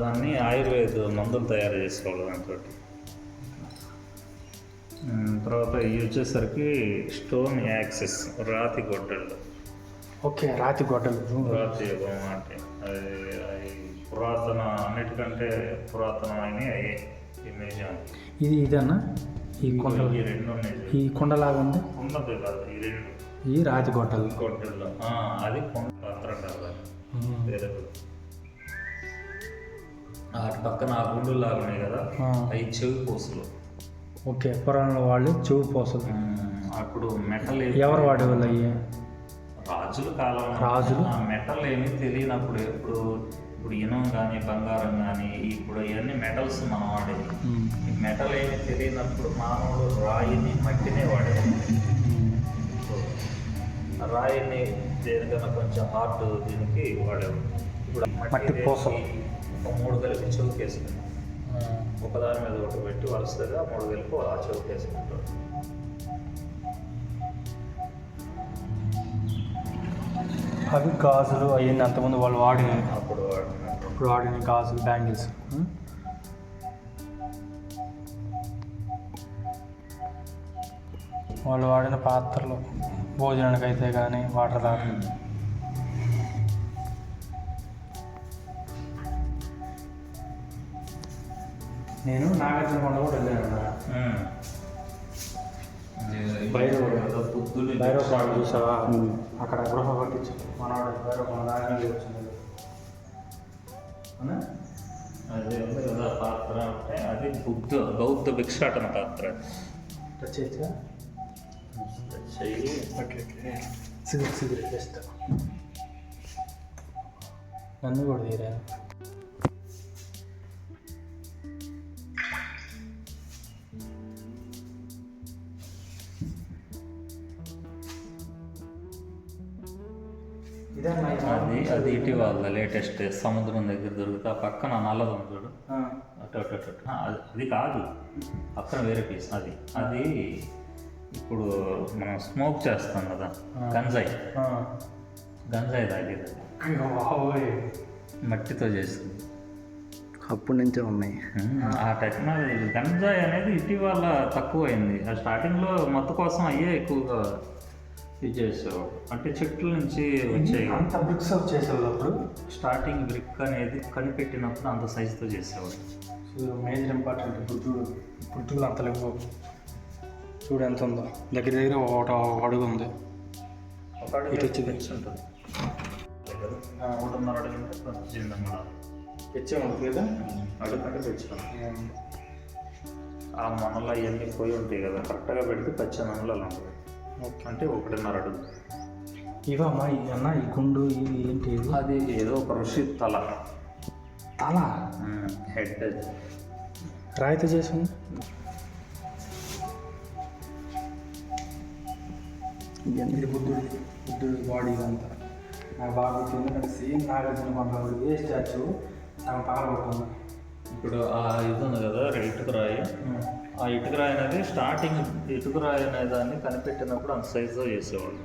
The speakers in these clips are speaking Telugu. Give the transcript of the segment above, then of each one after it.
దాన్ని ఆయుర్వేద మందులు తయారు చేసుకోవాలి దాంతో తర్వాత ఇవి వచ్చేసరికి స్టోన్ యాక్సెస్ రాతి గొడ్డళ్ళు. ఓకే రాతి గొడ్డలు రాతి యుగం అంటే అది పురాతన అన్నిటికంటే పురాతనమైన ఇమేజ్ ఇది ఇదన్నా ఈ కొండ ఈ రెండు ఉన్నాయి. ఈ కొండలాగా ఉంది? ఉన్నది కాదు ఈ రెండు. ఈ రాతి గొడ్డలు గొడ్డళ్ళు. ఆ, అది కొండ పాత్ర వేరే అటు పక్కన ఆ గుండు లాగా ఉన్నాయి కదా. అవి చెవి పూసలు. ఓకే పురాణంలో వాళ్ళు చెవు పోసలు. అప్పుడు మెటల్ ఎవరు వాడేవాళ్ళు అయ్యి? రాజుల కాలం రాజులు? ఆ మెటల్ ఏమీ తెలియనప్పుడు ఎప్పుడు ఇప్పుడు ఇనం కానీ బంగారం కానీ ఇప్పుడు ఇవన్నీ మెటల్స్ మనం వాడేది. ఈ మెటల్ ఏమీ తెలియనప్పుడు మానవుడు రాయిని మట్టినే వాడేది. రాయిని దేనికన్నా కొంచెం హార్ట్ దీనికి వాడేవాడు ఇప్పుడు మట్టి పూసలు. ఒక మూడు కలిపి చౌకేసుకున్నాం ఒకదాని మీద ఒకటి పెట్టి వరుసగా మూడు కలిపి ఆ చౌకేసుకుంటాడు అవి గాజులు అవన్నీ అంతకుముందు వాళ్ళు వాడినవి. అప్పుడు ఇప్పుడు వాడిన గాజులు బ్యాంగిల్స్. వాళ్ళు వాడిన పాత్రలు భోజనానికి అయితే కానీ వాటర్ తాగడం నేను నాగార్జున కొండ కూడా వెళ్ళాను భైరవుడు. బుద్ధుడు భైరవ కొండ చూసావా? అక్కడ గృహ కట్టించు మనవాడు భైరవ కొండ దాని వచ్చింది? అదే పాత్ర అంటే అది బుద్ధ బౌద్ధ భిక్షాటన పాత్ర. Okay okay cigarette cigarette just నన్ను కూడా తీరా? అది అది ఇటీవల లేటెస్ట్ సముద్రం దగ్గర దొరుకుతా ఆ పక్కన నల్లది ఉంది చూడు. అటు అటు అటు అది కాదు. పక్కన వేరే పీస్ అది అది ఇప్పుడు మనం స్మోక్ చేస్తాం కదా గంజాయి. గంజాయి తాగేది. అది మట్టితో చేస్తుంది. అప్పటి నుంచే ఉన్నాయి. ఆ టెక్నాలజీ గంజాయి అనేది ఇటీవల తక్కువైంది. ఆ స్టార్టింగ్లో మత్తు కోసం అయ్యే ఎక్కువగా ఇది చేసేవాడు అంటే చెట్ల నుంచి వచ్చే అంత బ్రిక్స్ అవుట్ చేసేవాళ్ళు అప్పుడు స్టార్టింగ్ బ్రిక్ అనేది కనిపెట్టినప్పుడు అంత సైజుతో చేసేవాడు సో మేజర్ ఇంపార్టెంట్ ఇప్పుడు చూడు అంత లేవు. చూడు ఎంత ఉందో. దగ్గర దగ్గర ఒకటి ఒక అడుగు ఉంది. ఇటు వచ్చింది. ఉంటుంది. ఒకటిన్నర అడుగు ఉంటే కొంచెం చిన్నగా తెచ్చే ఉంది కదా అడుగు అంటే తెచ్చుకోండి ఆ మనలో అవన్నీ పోయి ఉంటాయి కదా. కరెక్ట్గా పెడితే పచ్చి మనలో ఉంటుంది. అంటే ఒకటిన్నర అడుగు. ఇవమ్మా అన్న ఈ గుండు ఇవి ఏంటి? అది ఏదో ఒక ఋషి తల. తల? హెడ్ అది రాయితీ చేసింది. ఇది బుద్ధుడి బుద్ధుడి బాడీ ఇదంతా? నాకు బాగా ఎందుకంటే సేమ్ నాగార్జున కొండ ఏ స్టాచ్యూ సగం పగలగొడుతుంది ఇప్పుడు ఆ ఇది ఉంది కదా ఇటుక రాయి. ఆ ఇటుక రాయి అనేది స్టార్టింగ్ ఇటుక రాయి అనే దాన్ని కనిపెట్టినప్పుడు అంత సైజులో చేసేవాళ్ళు.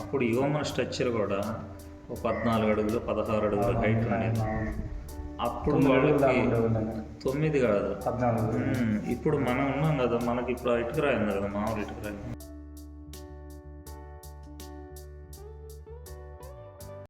అప్పుడు హ్యూమన్ స్ట్రక్చర్ కూడా ఒక పద్నాలుగు అడుగులు పదహారు అడుగులు హైట్ ఉండేది. అప్పుడు వాళ్ళకి తొమ్మిది కాదు. ఇప్పుడు మనం ఉన్నాం కదా మనకి ఇప్పుడు ఇటుక రాయి ఉంది కదా మామూలు ఇటుక రాయి.